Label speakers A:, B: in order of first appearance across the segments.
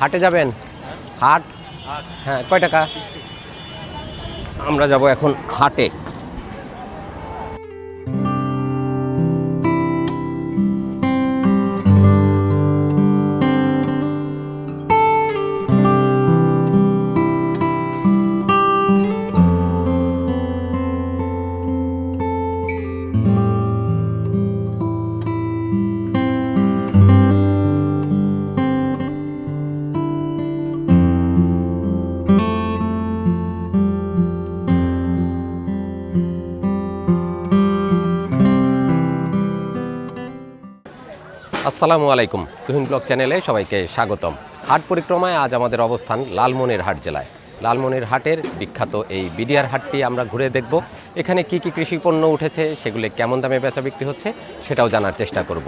A: হাটে যাবেন? হাট? হ্যাঁ কয় টাকা? আমরা যাব এখন হাটে। আসসালামু আলাইকুম। তুহিন ব্লগ চ্যানেলে সবাইকে স্বাগতম। হাট পরিক্রমায় আজ আমাদের অবস্থান লালমনির হাট জেলায়। লালমনির হাটের বিখ্যাত এই বিডিআর হাটটি আমরা ঘুরে দেখব। এখানে কি কি কৃষি পণ্য উঠেছে, সেগুলি কেমন দামে বেচা বিক্রি হচ্ছে, সেটাও জানার চেষ্টা করব।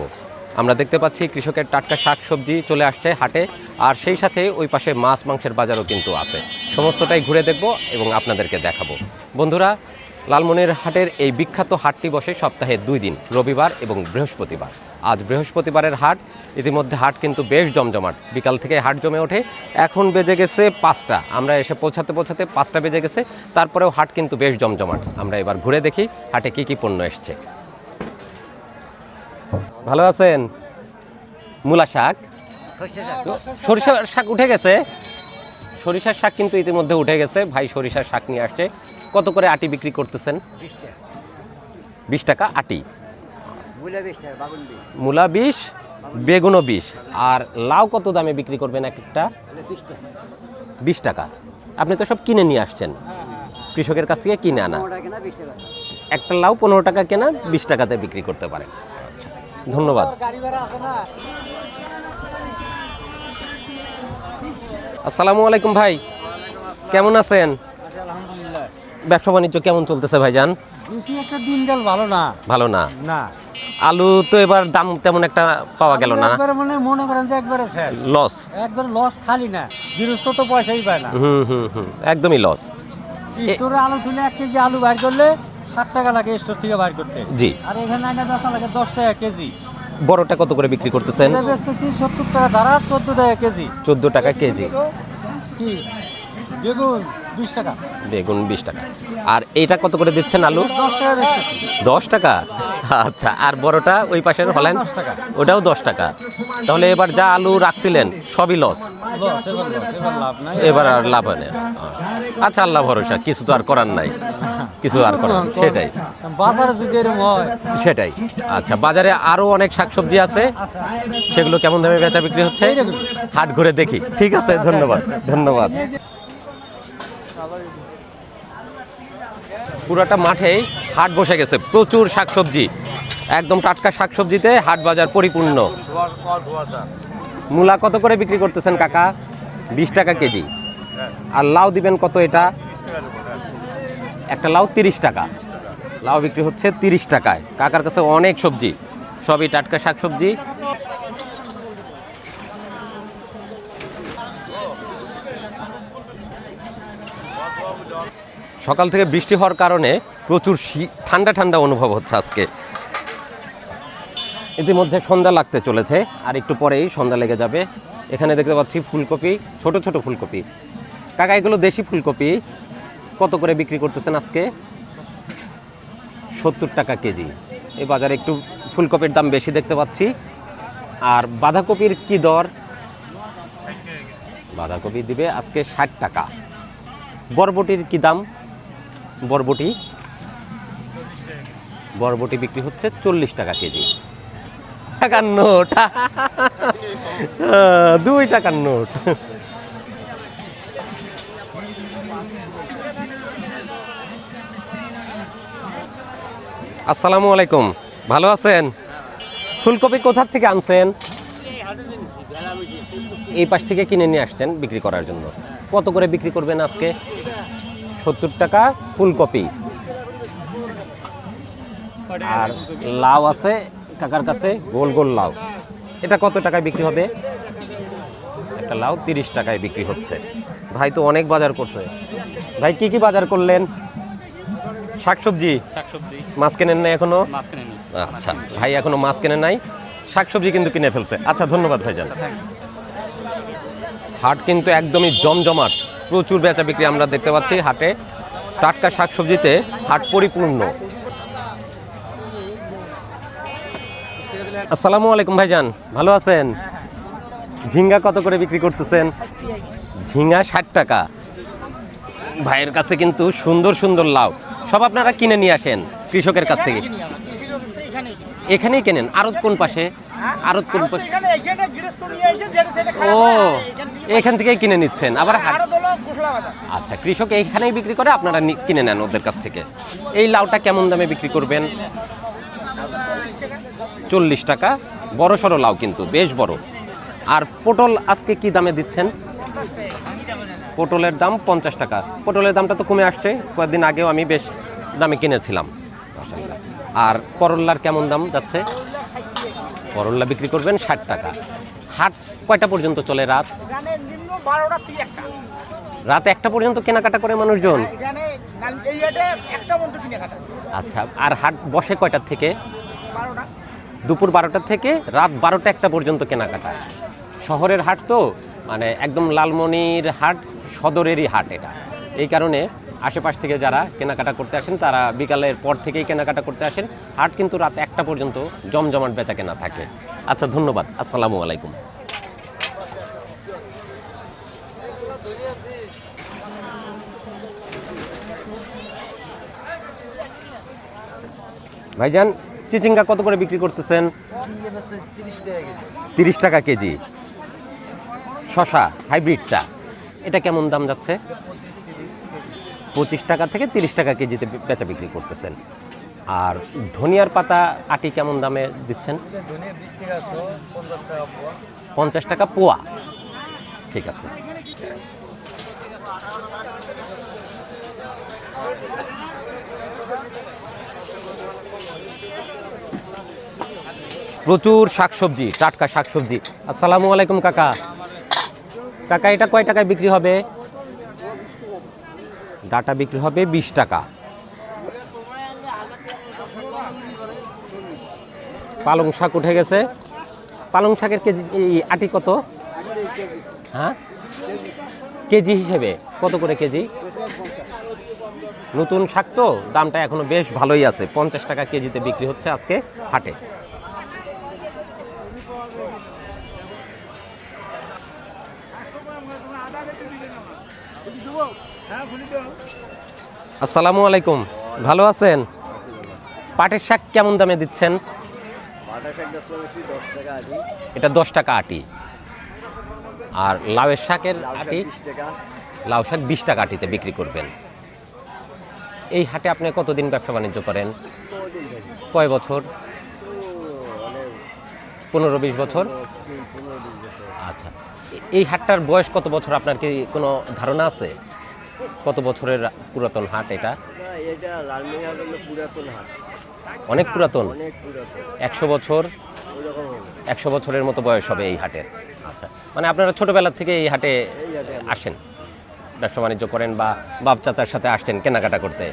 A: আমরা দেখতে পাচ্ছি কৃষকের টাটকা শাক সবজি চলে আসছে হাটে, আর সেই সাথে ওই পাশে মাছ মাংসের বাজারও কিন্তু আছে। সমস্তটাই ঘুরে দেখব এবং আপনাদেরকে দেখাবো। বন্ধুরা লালমনির হাটের এই বিখ্যাত হাটটি বসে সপ্তাহে দুই দিন, রবিবার এবং বৃহস্পতিবার। আজ বৃহস্পতিবারের হাট। ইতিমধ্যে হাট কিন্তু বেশ জমজমাট। বিকাল থেকে হাট জমে ওঠে। এখন বেজে গেছে পাঁচটা। আমরা এসে পৌঁছাতে পৌঁছাতে পাঁচটা বেজে গেছে। তারপরেও হাট কিন্তু বেশ জমজমাট। আমরা এবার ঘুরে দেখি হাটে কি কি পণ্য এসছে। ভালো আছেন? মূলা শাক? সরিষার শাক উঠে গেছে। সরিষার শাক কিন্তু ইতিমধ্যে উঠে গেছে। ভাই সরিষার শাক নিয়ে আসছে। কত করে আটি বিক্রি করতেছেন? বিশ টাকা আটি। মূলা বিশ বেগুনও বিশ। আর লাউ কত দামে বিক্রি করবেন এক একটা বিশ টাকা। আপনি তো সব কিনে নিয়ে আসছেন। কৃষকের কাছ থেকে কিনে আনা। একটা লাউ পনেরো টাকা কেনা বিশ টাকাতে বিক্রি করতে পারে আচ্ছা ধন্যবাদ। আসসালামু আলাইকুম ভাই। কেমন আছেন? ব্যবসা বাণিজ্য কেমন চলতেছে ভাইজান?
B: বেশি একটা দিনকাল ভালো না।
A: ভালো না?
B: না।
A: আলু তো এবার দাম তেমন একটা পাওয়া গেল না।
B: একবারে মানে মনে করেন যে একবারে শেষ।
A: লস
B: একবার লস খালি না। গৃহস্থ তো পয়সাই পায় না।
A: হুম হুম হুম। একদমই লস
B: স্টোরে আলু তুলে এক কেজি আলু বাইর করলে ষাট টাকা লাগে স্টোর থেকে বাইর করতে।
A: জি।
B: আর এখানে আইনা বেচা লাগে দশ টাকা কেজি।
A: বড়টা কত করে বিক্রি করতেছেন?
B: বেচতেছি সত্তর টাকা ধারা চোদ্দ টাকা কেজি।
A: চোদ্দ টাকা কেজি।
B: কি? বেগুন বিশ টাকা।
A: বেগুন বিশ টাকা। আর এইটা কত করে দিচ্ছেন আলু?
B: দশ টাকা
A: আচ্ছা আর বড়টা ওই পাশের হলেন। ওটাও দশ টাকা। তাহলে এবার যা আলু রাখছিলেন সবই লস
B: এবার
A: আর লাভ হয় না। আচ্ছা আল্লাহ ভরসা কিছু তো আর করার নাই। কিছু আর করার সেটাই।
B: বাজারে যদি এরকম হয়।
A: সেটাই। আচ্ছা বাজারে আরও অনেক শাকসবজি আছে। সেগুলো কেমন দামে বেচা বিক্রি হচ্ছে? হাট ঘুরে দেখি। ঠিক আছে ধন্যবাদ ধন্যবাদ। পুরাটা মাঠেই হাট বসে গেছে। প্রচুর শাকসবজি। একদম টাটকা শাকসবজিতে হাট বাজার পরিপূর্ণ। মূলা কত করে বিক্রি করতেছেন কাকা? বিশ টাকা কেজি। আর লাউ দিবেন কত এটা? একটা লাউ তিরিশ টাকা। লাউ বিক্রি হচ্ছে তিরিশ টাকায়। কাকার কাছে অনেক সবজি। সবই টাটকা শাকসবজি। সকাল থেকে বৃষ্টি হওয়ার কারণে প্রচুর ঠান্ডা ঠান্ডা অনুভব হচ্ছে আজকে। ইতিমধ্যে সন্ধ্যা লাগতে চলেছে, আর একটু পরেই সন্ধ্যা লেগে যাবে। এখানে দেখতে পাচ্ছি ফুলকপি, ছোট ছোট ফুলকপি। কাকা, এগুলো দেশি ফুলকপি। কত করে বিক্রি করতেছেন আজকে? সত্তর টাকা কেজি। এই বাজারে একটু ফুলকপির দাম বেশি দেখতে পাচ্ছি। আর বাঁধাকপির কি দর? বাঁধাকপি দিবে আজকে ষাট টাকা। বরবটির কি দাম? বরবটি। বরবটি বিক্রি হচ্ছে চল্লিশ টাকা কেজি। টাকার নোট দুই টাকার নোট। আসসালামু আলাইকুম। ভালো আছেন? ফুলকপি কোথা থেকে আনছেন? এই পাশ থেকে কিনে নিয়ে আসছেন বিক্রি করার জন্য। কত করে বিক্রি করবেন আজকে? সত্তর টাকা ফুলকপি। আর লাউ আছে কাকার কাছে গোল গোল লাউ। এটা কত টাকায় বিক্রি হবে? একটা লাউ তিরিশ টাকায় বিক্রি হচ্ছে। ভাই তো অনেক বাজার করছে। ভাই কি কি বাজার করলেন? শাকসবজি?
C: শাকসবজি।
A: মাছ কেনেন না
C: এখনও? নিই।
A: আচ্ছা ভাই এখনও মাছ কেনে নাই। শাকসবজি কিন্তু কিনে ফেলছে। আচ্ছা ধন্যবাদ ভাইজান। হাট কিন্তু একদমই জমজমাট। প্রচুর বেচা বিক্রি আমরা দেখতে পাচ্ছি হাটে। টাটকা শাকসবজিতে হাট পরিপূর্ণ। আসসালামু আলাইকুম ভাইজান ভালো আছেন? ঝিঙ্গা কত করে বিক্রি করতেছেন? ঝিঙ্গা ষাট টাকা। ভাইয়ের কাছে কিন্তু সুন্দর সুন্দর লাউ। সব আপনারা কিনে নিয়ে আসেন কৃষকের কাছ থেকে। এখানেই কেনেন? আরত কোন পাশে? আরত কোন ও
C: হয়। এখান-
A: থেকেই কিনে নিচ্ছেন। আবার
C: বাজার।
A: আচ্ছা কৃষক এইখানেই বিক্রি করে আপনারা কিনে নেন ওদের কাছ থেকে। এই লাউটা কেমন দামে বিক্রি করবেন? চল্লিশ টাকা। বড় সড়ো লাউ কিন্তু বেশ বড়। আর পটল আজকে কি দামে দিচ্ছেন? পটলের দাম পঞ্চাশ টাকা। পটলের দামটা তো কমে আসছে। কয়েকদিন আগেও আমি বেশ দামে কিনেছিলাম। আর করল্লার কেমন দাম যাচ্ছে? করল্লা বিক্রি করবেন ষাট টাকা। হাট কয়টা পর্যন্ত চলে রাত? রাত একটা পর্যন্ত কেনাকাটা করে মানুষজন?
C: খাটা
A: আচ্ছা আর হাট বসে কয়টার থেকে? দুপুর বারোটা থেকে রাত বারোটা একটা পর্যন্ত কেনাকাটা। শহরের হাট তো মানে একদম লালমনির হাট সদরেরই হাট এটা। এই কারণে আশেপাশ থেকে যারা কেনাকাটা করতে আসেন, তারা বিকালের পর থেকেই কেনাকাটা করতে আসেন। হাট কিন্তু রাত একটা পর্যন্ত জমজমাট বেচা কেনা থাকে। আচ্ছা ধন্যবাদ। আসসালামু আলাইকুম। ভাইজান, চিচিঙ্গা কত করে বিক্রি করতেছেন? তিরিশ টাকা কেজি। শশা, হাইব্রিডটা, এটা কেমন দাম যাচ্ছে? পঁচিশ টাকা থেকে তিরিশ টাকা কেজিতে বেচা বিক্রি করতেছেন। আর ধনিয়ার পাতা আটি কেমন দামে দিচ্ছেন? পঞ্চাশ টাকা পোয়া। ঠিক আছে। প্রচুর শাকসবজি, টাটকা শাকসবজি। আসসালামু আলাইকুম, কাকা। কাকা, এটা কয় টাকায় বিক্রি হবে? ডাটা বিক্রি হবে বিশ টাকা। পালং শাক উঠে গেছে। পালং শাকের কেজি আটি কত? হ্যাঁ? কেজি হিসেবে, কত করে কেজি? নতুন শাক তো, দামটা এখনও বেশ ভালোই আছে। পঞ্চাশ টাকা কেজিতে বিক্রি হচ্ছে আজকে হাটে। আসসালামু আলাইকুম। ভালো আছেন? পাটের শাক কেমন দামে দিচ্ছেন? এটা দশ টাকা আটি। আর লাউয়ের শাকের আটি? লাউ শাক বিশ টাকা আটিতে বিক্রি করবেন। এই হাটে আপনি কতদিন ব্যবসা বাণিজ্য করেন? কয় বছর? পনেরো বিশ বছর? আচ্ছা। এই হাটটার বয়স কত বছর? আপনার কি কোনো ধারণা আছে? কত বছরের পুরাতন হাট এটা?
D: এটা লালমিয়া হলো পুরাতন হাট।
A: অনেক পুরাতন?
D: অনেক পুরাতন।
A: একশো বছর? একশো বছরের মতো বয়স হবে এই হাটের আচ্ছা মানে আপনারা ছোটবেলা থেকে এই হাটে আসেন ব্যবসা বাণিজ্য করেন বা বাপ চাচার সাথে আসছেন কেনাকাটা করতে?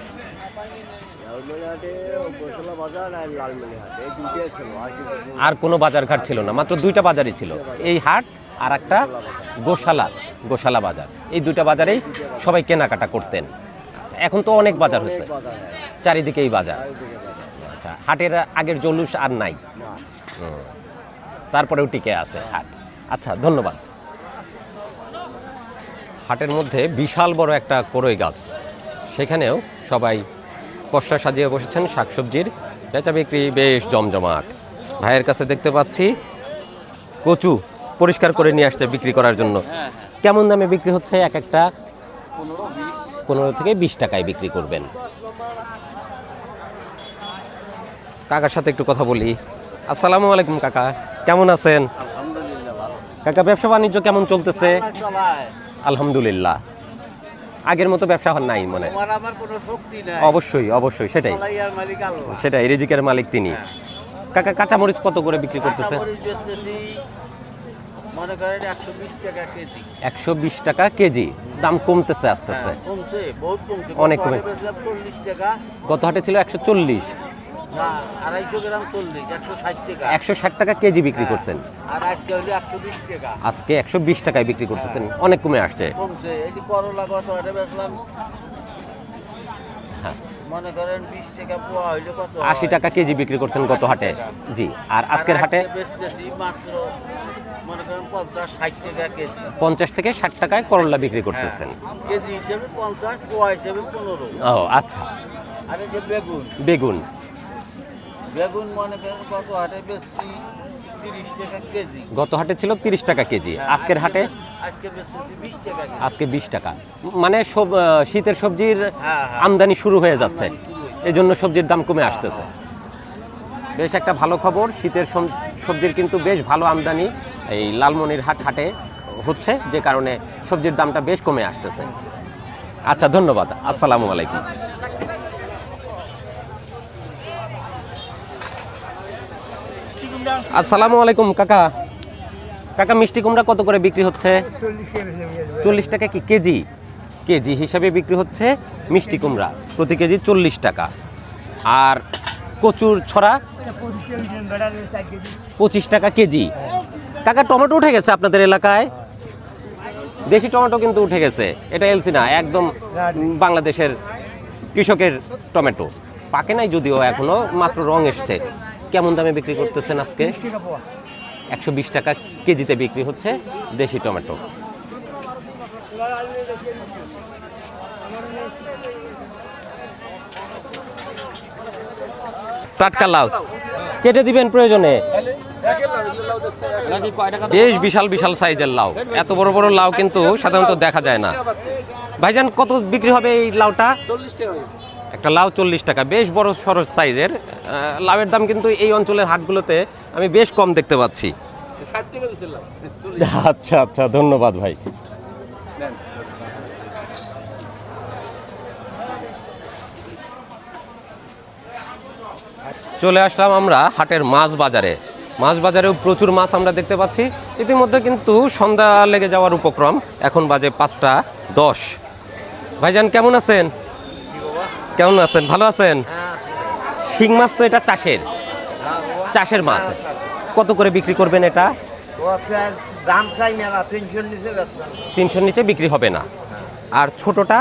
D: আর
A: কোনো বাজার ঘাট ছিল। না মাত্র দুইটা বাজারই ছিল। এই হাট আর একটা গোশালা গোশালা বাজার। এই দুইটা বাজারেই সবাই কেনাকাটা করতেন। এখন তো অনেক বাজার হচ্ছে চারিদিকেই বাজার। আচ্ছা হাটের আগের জলুস আর নাই। তারপরেও টিকে আছে হাট। আচ্ছা ধন্যবাদ। হাটের মধ্যে বিশাল বড় একটা করই গাছ। সেখানেও সবাই পশরা সাজিয়ে বসেছেন শাকসবজির। বেচা বিক্রি বেশ জমজমাট। ভাইয়ের কাছে দেখতে পাচ্ছি কচু। পরিষ্কার করে নিয়ে আসতে বিক্রি করার জন্য। কেমন দামে বিক্রি হচ্ছে? এক একটা পনেরো থেকে বিশ টাকায় বিক্রি করবেন। কাকার সাথে একটু কথা বলি। আসসালামু আলাইকুম কাকা। কেমন আছেন? কাকা ব্যবসা বাণিজ্য কেমন চলতেছে? আলহামদুলিল্লাহ। আগের মতো ব্যবসা হন নাই মনে অবশ্যই অবশ্যই সেটাই। সেটাই রিজিকের মালিক তিনি। কাকা কাঁচামরিচ কত করে বিক্রি করতেছে?
D: মনে করেন একশো বিশ টাকা কেজি।
A: একশো বিশ টাকা কেজি। দাম কমতেছে আস্তে আস্তে।
D: হ্যাঁ, কমছে বহুত কমছে।
A: অনেক
D: গত
A: কমে।
D: হাটে চল্লিশ টাকা।
A: গত হাটে ছিল একশো চল্লিশ।
E: না আড়াইশো গ্রাম চল্লিশ একশো ষাট টাকা।
A: একশো ষাট টাকা কেজি বিক্রি করছেন।
E: আর আজকে হলো একশো বিশ টাকা।
A: আজকে একশো বিশ টাকায় বিক্রি করতেছেন। অনেক কমে আসছে।
E: কমছে এই যে করলা বেচলাম।
A: হ্যাঁ।
E: মনে করেন বিশ টাকা পোয়া হইলে কত
A: আশি
E: হয়?
A: টাকা কেজি বিক্রি করছেন গত হাটে। জি আর আজকের হাটে
E: বেচতেছি মাত্র মনে করেন পঞ্চাশ ষাট টাকা কেজি।
A: পঞ্চাশ থেকে ষাট টাকায় করলা বিক্রি করতেছেন।
E: হ্যাঁ। কেজি হিসেবে পঞ্চাশ পোয়া হিসেবে পনেরো।
A: ও আচ্ছা।
E: আর এই যে বেগুন।
A: বেগুন।
E: বেগুন মনে করেন কত হাটে বেশি
A: গত হাটে ছিল তিরিশ টাকা কেজি
E: হ্যাঁ,
A: আজকের হাটে?
E: আজকে বিশ টাকা
A: মানে শীতের সবজির
E: হ্যাঁ।
A: আমদানি শুরু হয়ে যাচ্ছে। এই জন্য সবজির দাম কমে আসতেছে। বেশ একটা ভালো খবর শীতের সবজির কিন্তু বেশ ভালো আমদানি। এই লালমনির হাট হাটে হচ্ছে, যে কারণে সবজির দামটা বেশ কমে আসতেছে। আচ্ছা ধন্যবাদ। আসসালামু আলাইকুম। আসসালামু আলাইকুম, কাকা। কাকা, মিষ্টি কুমড়া কত করে বিক্রি হচ্ছে? চল্লিশ টাকা কি কেজি? কেজি হিসাবে বিক্রি হচ্ছে মিষ্টি কুমড়া, প্রতি কেজি চল্লিশ টাকা। আর কচুর ছড়া? পঁচিশ টাকা কেজি। কাকা, টমেটো উঠে গেছে আপনাদের এলাকায়? দেশি টমেটো কিন্তু উঠে গেছে। এটা এলসি না, একদম বাংলাদেশের কৃষকের টমেটো। পাকে নাই যদিও, এখনও, মাত্র রং এসছে। কেমন দামে বিক্রি করতেছেন আজকে? একশো বিশ টাকা কেজিতে বিক্রি হচ্ছে দেশি টমেটো। টাটকা লাউ। কেটে দিবেন প্রয়োজনে। বেশ বিশাল বিশাল সাইজের লাউ। এত বড় বড় লাউ কিন্তু সাধারণত দেখা যায় না। ভাইজান, কত বিক্রি হবে এই লাউটা? একটা লাউ চল্লিশ টাকা, বেশ বড় সরস সাইজের। লাউয়ের দাম কিন্তু এই অঞ্চলের হাটগুলোতে আমি বেশ কম দেখতে পাচ্ছি। আচ্ছা আচ্ছা ধন্যবাদ ভাই। চলে আসলাম আমরা হাটের মাছ বাজারে। মাছ বাজারেও প্রচুর মাছ আমরা দেখতে পাচ্ছি। ইতিমধ্যে কিন্তু সন্ধ্যা লেগে যাওয়ার উপক্রম। এখন বাজে পাঁচটা দশ। ভাইজান কেমন আছেন? কেমন আছেন? ভালো আছেন? শিং মাছ তো এটা চাষের। চাষের মাছ। কত করে বিক্রি করবেন এটা?
E: দাম চাই মেলা তিনশোর নিচে
A: তিনশোর নিচে বিক্রি হবে না। আর ছোটটা?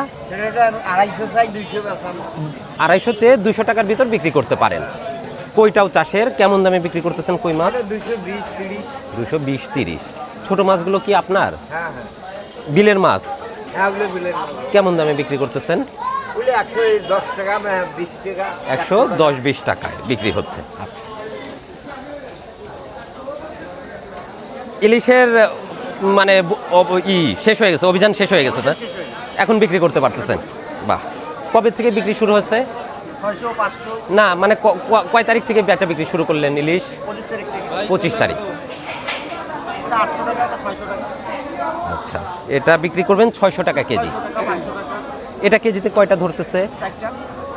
E: আড়াইশো চাই দুইশো
A: আড়াইশো চেয়ে দুশো টাকার ভিতর বিক্রি করতে পারেন। কইটাও চাষের? কেমন দামে বিক্রি করতেছেন কই মাছ? দুশো বিশ তিরিশ। ছোট মাছগুলো কি আপনার?
E: হ্যাঁ হ্যাঁ।
A: বিলের মাছ?
E: হ্যাঁ বিলের
A: কেমন দামে বিক্রি করতেছেন?
E: একশো দশ বিশ টাকা।
A: একশো দশ বিশ টাকায় বিক্রি হচ্ছে। ইলিশের মানে ই শেষ হয়ে গেছে অভিযান শেষ হয়ে গেছে এখন বিক্রি করতে পারতেছেন? বাহ। কবে থেকে বিক্রি শুরু
E: পাঁচশো
A: না মানে কয় তারিখ থেকে বেচা বিক্রি শুরু করলেন ইলিশ?
E: পঁচিশ তারিখ
A: আচ্ছা এটা বিক্রি করবেন ছয়শো টাকা কেজি। এটা কেজিতে কয়টা ধরতেছে?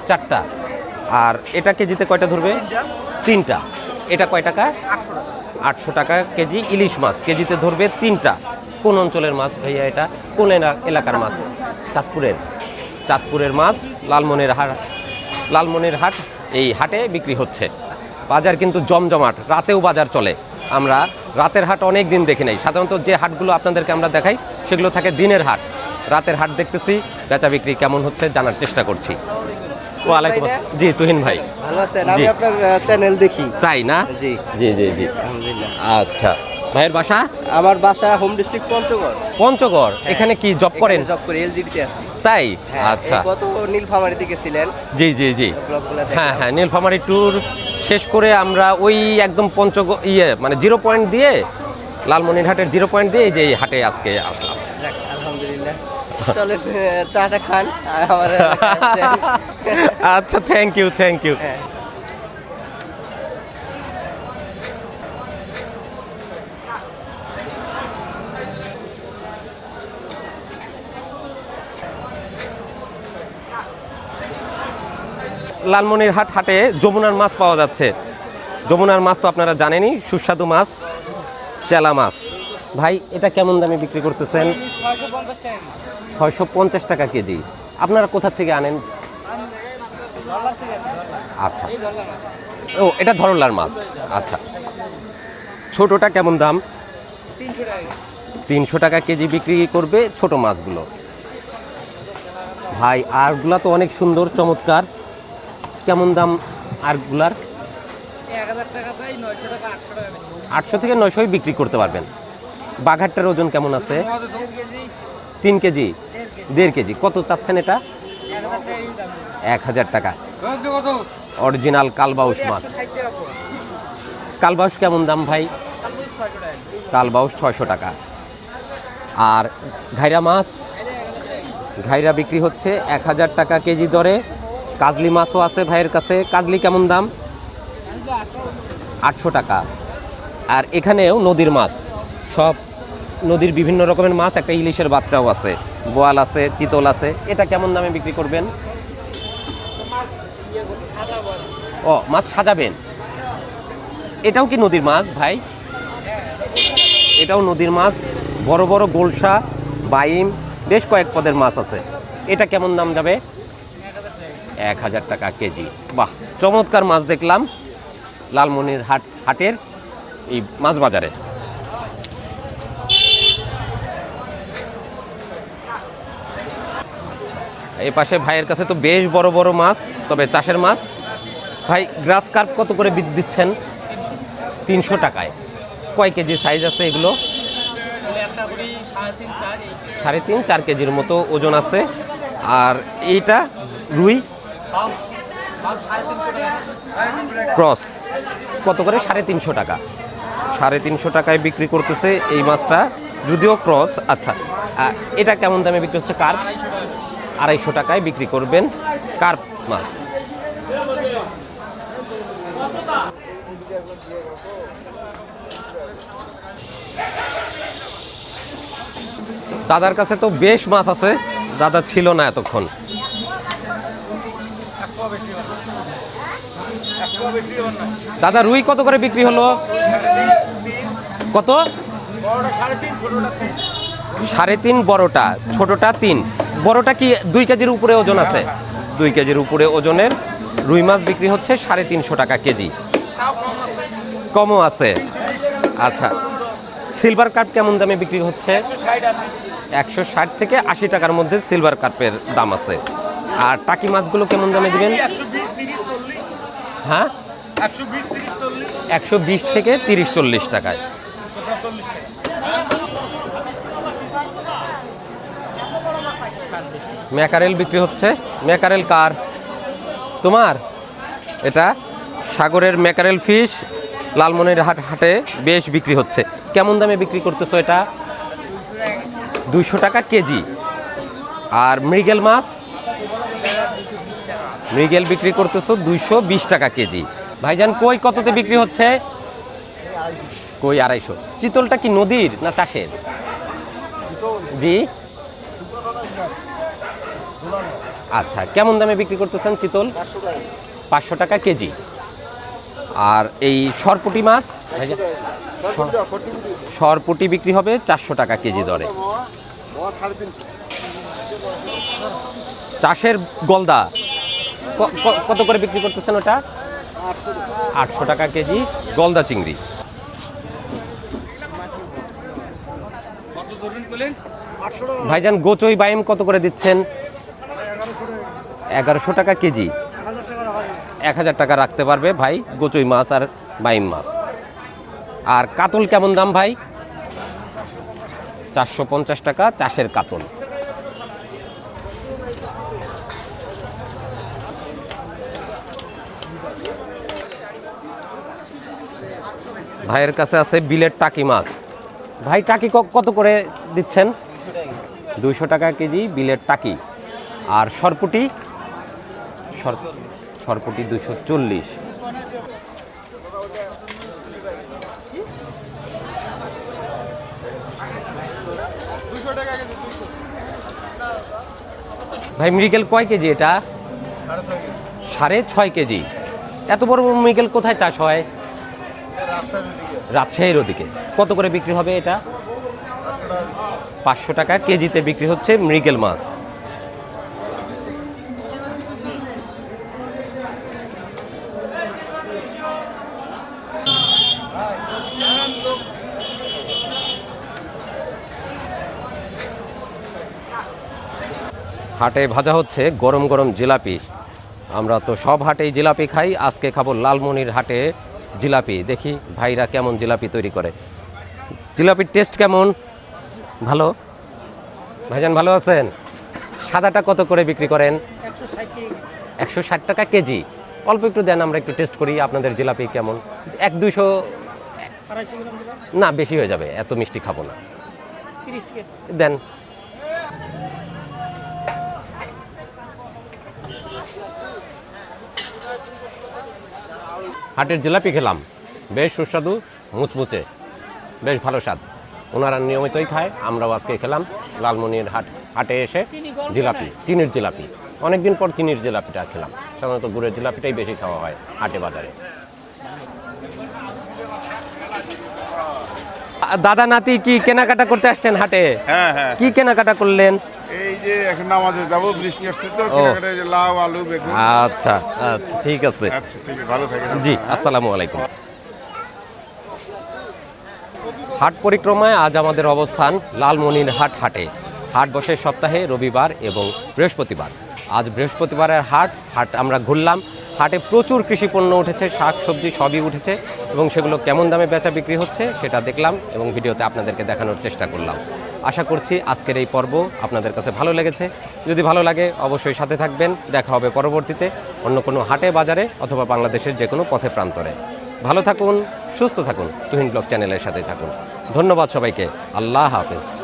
E: চারটা।
A: আর এটা কেজিতে কয়টা ধরবে? তিনটা। এটা কয় টাকা?
E: আটশো টাকা।
A: কেজি ইলিশ মাছ। কেজিতে ধরবে তিনটা। কোন অঞ্চলের মাছ ভাইয়া এটা? কোন এলা- এলাকার মাছ? চাঁদপুরের। চাঁদপুরের মাছ লালমনের হাট লালমনের হাট এই হাটে বিক্রি হচ্ছে। বাজার কিন্তু জমজমাট রাতেও বাজার চলে। আমরা রাতের হাট অনেক দিন দেখি নাই। সাধারণত যে হাটগুলো আপনাদেরকে আমরা দেখাই সেগুলো থাকে দিনের হাট। রাতের হাট দেখতেছি বেচা বিক্রি কেমন হচ্ছে জানার চেষ্টা করছি। ওয়ালাইকুম জি তুহিন ভাই।
B: ভালো আছেন? আমি আপনার চ্যানেল দেখি।
A: তাই না?
B: জি।
A: জি জি জি।
B: আলহামদুলিল্লাহ।
A: আচ্ছা। ভাইয়ের বাসা?
B: আমার বাসা হোম ডিস্ট্রিক্ট পঞ্চগড়।
A: পঞ্চগড়। এখানে কি জব করেন?
B: জব করে এলজিডিতে আছি।
A: তাই?
B: হ্যাঁ,
A: আচ্ছা।
B: গত নীলফামারিতে গেছিলেন
A: জি জি জি।
B: ব্লগগুলো
A: হ্যাঁ হ্যাঁ নীলফামারি ট্যুর শেষ করে আমরা ওই একদম পঞ্চগড় ইয়ে মানে জিরো পয়েন্ট দিয়ে লালমনিরহাটের জিরো পয়েন্ট দিয়ে যে হাটে আজকে আসলাম।
B: আলহামদুলিল্লাহ। চলে চাটা খান
A: আচ্ছা thank you thank you Lalmonirhat হাটে যমুনার মাছ পাওয়া যাচ্ছে। যমুনার মাছ তো আপনারা জানেনই, সুস্বাদু মাছ, চেলা মাছ। ভাই, এটা কেমন দামে বিক্রি করতেছেন? ছয়শো পঞ্চাশ টাকা কেজি। আপনারা কোথা থেকে আনেন? আচ্ছা। ও, এটা ধরলার মাছ। আচ্ছা। ছোটটা কেমন দাম? তিনশো টাকা কেজি বিক্রি করবে ছোট মাছগুলো। ভাই, আরগুলা তো অনেক সুন্দর, চমৎকার। কেমন দাম আরগুলার? আটশো থেকে নয়শোই বিক্রি করতে পারবেন। বাঘারটার ওজন কেমন আছে? তিন কেজি। দেড় কেজি। কত চাচ্ছেন এটা? এক হাজার টাকা। অরিজিনাল কালবাউস মাছ। কালবাউস কেমন দাম ভাই? কালবাউস ছয়শো টাকা। আর ঘাইরা মাছ? ঘাইরা বিক্রি হচ্ছে এক হাজার টাকা কেজি দরে। কাজলি মাছও আছে ভাইয়ের কাছে। কাজলি, কেমন দাম? আটশো টাকা। আর এখানেও নদীর মাছ। সব নদীর বিভিন্ন রকমের মাছ, একটা ইলিশের বাচ্চাও আছে, বোয়াল আছে, চিতল আছে। এটা কেমন দামে বিক্রি করবেন? ও, মাছ সাজাবেন? এটাও কি নদীর মাছ ভাই? এটাও নদীর মাছ। বড় বড় গোলসা, বাইম, বেশ কয়েক পদের মাছ আছে। এটা কেমন দাম যাবে? এক হাজার টাকা কেজি। বাহ, চমৎকার মাছ দেখলাম। লালমনির হাট, হাটের এই মাছ বাজারে। এই পাশে ভাইয়ের কাছে তো বেশ বড় বড় মাছ, তবে চাষের মাছ। ভাই, গ্রাস কার্প কত করে দিচ্ছেন? তিনশো টাকায়। কয় কেজি সাইজ আছে এগুলো? সাড়ে তিন, চার কেজির মতো ওজন আছে। আর এইটা রুই? ক্রস। কত করে? সাড়ে তিনশো টাকা। সাড়ে তিনশো টাকায় বিক্রি করতেছে এই মাছটা। যদিও ক্রস আচ্ছা এটা কেমন দামে বিক্রি হচ্ছে? কার্প। আড়াইশো টাকায় বিক্রি করবেন কার্প মাছ। দাদার কাছে তো বেশ মাছ আছে। দাদা ছিল না এতক্ষণ। দাদা, রুই কত করে বিক্রি হলো? কত? সাড়ে তিন বড়টা, ছোটটা তিন। বড়টা কি দুই কেজির উপরে ওজন আছে? দুই কেজির উপরে ওজনের রুই মাছ বিক্রি হচ্ছে সাড়ে তিনশো টাকা কেজি। কমও আছে। আচ্ছা সিলভার কাপ কেমন দামে বিক্রি হচ্ছে? একশো ষাট থেকে আশি টাকার মধ্যে সিলভার কাপের দাম আছে। আর টাকি মাছগুলো কেমন দামে দিবেন? হ্যাঁ?
C: একশো বিশ
A: থেকে তিরিশ চল্লিশ টাকায়। ম্যাকারেল বিক্রি হচ্ছে। ম্যাকারেল কার? তোমার? এটা সাগরের ম্যাকারেল ফিশ, লালমনির হাট হাটে বেশ বিক্রি হচ্ছে। কেমন দামে বিক্রি করতেছো এটা? দুইশো টাকা কেজি। আর মৃগেল মাছ? মৃগেল বিক্রি করতেছো দুইশো বিশ টাকা কেজি। ভাইজান, কই কততে বিক্রি হচ্ছে? কই আড়াইশো। চিতলটা কি নদীর না চাষের? জি। আচ্ছা কেমন দামে বিক্রি করতেছেন চিতল? পাঁচশো টাকা কেজি। আর এই সরপুটি মাছ? সরপুটি বিক্রি হবে চারশো টাকা কেজি দরে। চাষের গলদা। কত করে বিক্রি করতেছেন ওটা? আটশো টাকা কেজি। গলদা চিংড়ি। ভাইজান গোচই বাইম কত করে দিচ্ছেন? এগারোশো টাকা কেজি। এক হাজার টাকা রাখতে পারবে ভাই গোচই মাছ আর বাইম মাছ। আর কাতল কেমন দাম ভাই? চারশো পঞ্চাশ টাকা চাষের কাতল। ভাইয়ের কাছে আছে বিলের টাকি মাছ। ভাই, টাকি কত করে দিচ্ছেন? দুইশো টাকা কেজি বিলের টাকি। আর সরপুটি? সর- সরপুটি দুশো চল্লিশ। ভাই, মৃগেল কয় কেজি এটা? সাড়ে ছয় কেজি। এত বড় বড় মৃগেল কোথায় চাষ হয়? রাজশাহীর ওদিকে। কত করে বিক্রি হবে এটা? পাঁচশো টাকা কেজিতে বিক্রি হচ্ছে মৃগেল মাছ। হাটে ভাজা হচ্ছে গরম গরম জিলাপি। আমরা তো সব হাটেই জিলাপি খাই, আজকে খাব লালমনির হাটে জিলাপি দেখি ভাইরা কেমন জিলাপি তৈরি করে। জিলাপির টেস্ট কেমন? ভালো? ভাইজান ভালো আছেন? সাদাটা কত করে বিক্রি করেন? একশো ষাট টাকা কেজি। অল্প একটু দেন আমরা একটু টেস্ট করি আপনাদের জিলাপি কেমন। এক দুশো না বেশি হয়ে যাবে এত মিষ্টি খাব না। দেন। হাটের জিলাপি খেলাম। বেশ সুস্বাদু মুচমুচে বেশ ভালো স্বাদ। ওনারা নিয়মিতই খায় আমরাও আজকে খেলাম লালমনির হাট হাটে এসে জিলাপি চিনির জিলাপি। অনেকদিন পর চিনির জিলাপিটা খেলাম। সাধারণত গুড়ের জিলাপিটাই বেশি খাওয়া হয় হাটে বাজারে। দাদা নাতি কি কেনাকাটা করতে আসছেন হাটে?
F: হ্যাঁ হ্যাঁ।
A: কি কেনাকাটা করলেন?
F: এই যে এখন নামাজে যাব বৃষ্টি আসছে তো এই যে লাউ আলু বেগুন।
A: আচ্ছা আচ্ছা ঠিক আছে।
F: আচ্ছা ঠিক আছে ভালো থাকেন।
A: জি আসসালামু আলাইকুম। হাট পরিক্রমায় আজ আমাদের অবস্থান লালমনির হাট হাটে। হাট বসে সপ্তাহে রবিবার এবং বৃহস্পতিবার। আজ বৃহস্পতিবারের হাট হাট আমরা ঘুরলাম। হাটে প্রচুর কৃষি পণ্য উঠেছে শাক সবজি সবই উঠেছে এবং সেগুলো কেমন দামে বেচা বিক্রি হচ্ছে সেটা দেখলাম এবং ভিডিওতে আপনাদেরকে দেখানোর চেষ্টা করলাম। আশা করছি আজকের এই পর্ব আপনাদের কাছে ভালো লেগেছে। যদি ভালো লাগে অবশ্যই সাথে থাকবেন, দেখা হবে পরবর্তীতে অন্য কোনো হাটে, বাজারে অথবা বাংলাদেশের যে কোনো পথে প্রান্তরে। ভালো থাকুন, সুস্থ থাকুন, তুহিন ব্লগ চ্যানেলের সাথে থাকুন। ধন্যবাদ সবাইকে, আল্লাহ হাফেজ।